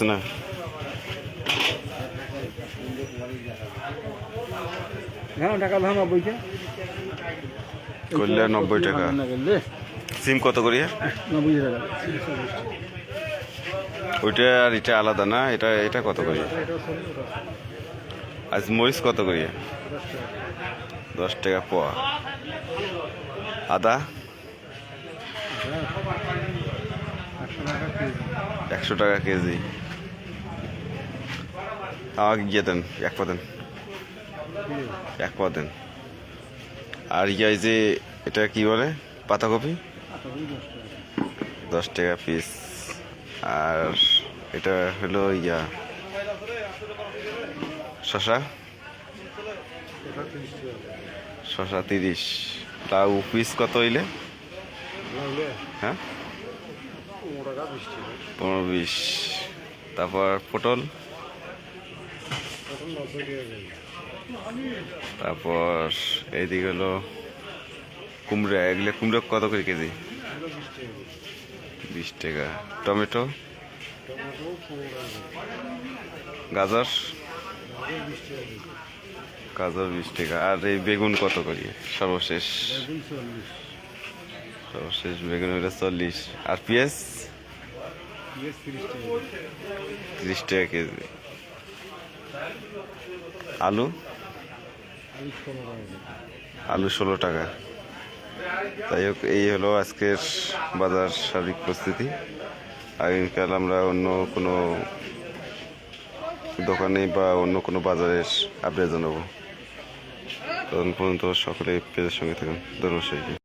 আছে না? হ্যাঁ করলে নব্বই টাকা। সিম কত করিয়া? ওইটা আর এটা আলাদা না? এটা এটা কত করিয়া? আজ মরিচ কত করিয়া? দশ টাকা পোয়া। আদা? একশো টাকা কেজি। গিয়ে দেন, এক পা দেন। এক পা দেন। আর ইয়া এই যে, এটা কি বলে? পাতাকপি? দশ টাকা পিস আর এটা হলো ইয়া, শশা? শশা তিরিশ। লাউ পিস কত হইলে? হ্যাঁ? পনেরো বিশ। তারপর পটল? তারপর এইদিকে হলো কুমড়া এগুলো কুমড়ো কত করে কেজি? বিশ টাকা। টমেটো? গাজর? গাজর বিশ টাকা। আর এই বেগুন কত করি? সর্বশেষ। সর্বশেষ বেগুন হলো চল্লিশ। আর পেঁয়াজ? তিরিশ টাকা কেজি। আলু? আলু ষোলো টাকা তাই হোক এই হলো আজকের বাজার সার্বিক প্রস্তুতি। আগামীকাল আমরা অন্য কোনো দোকানে বা অন্য কোনো বাজারের আপডেট জানাব। তখন পর্যন্ত সকলে পেজের সঙ্গে থাকুন। ধন্যবাদ।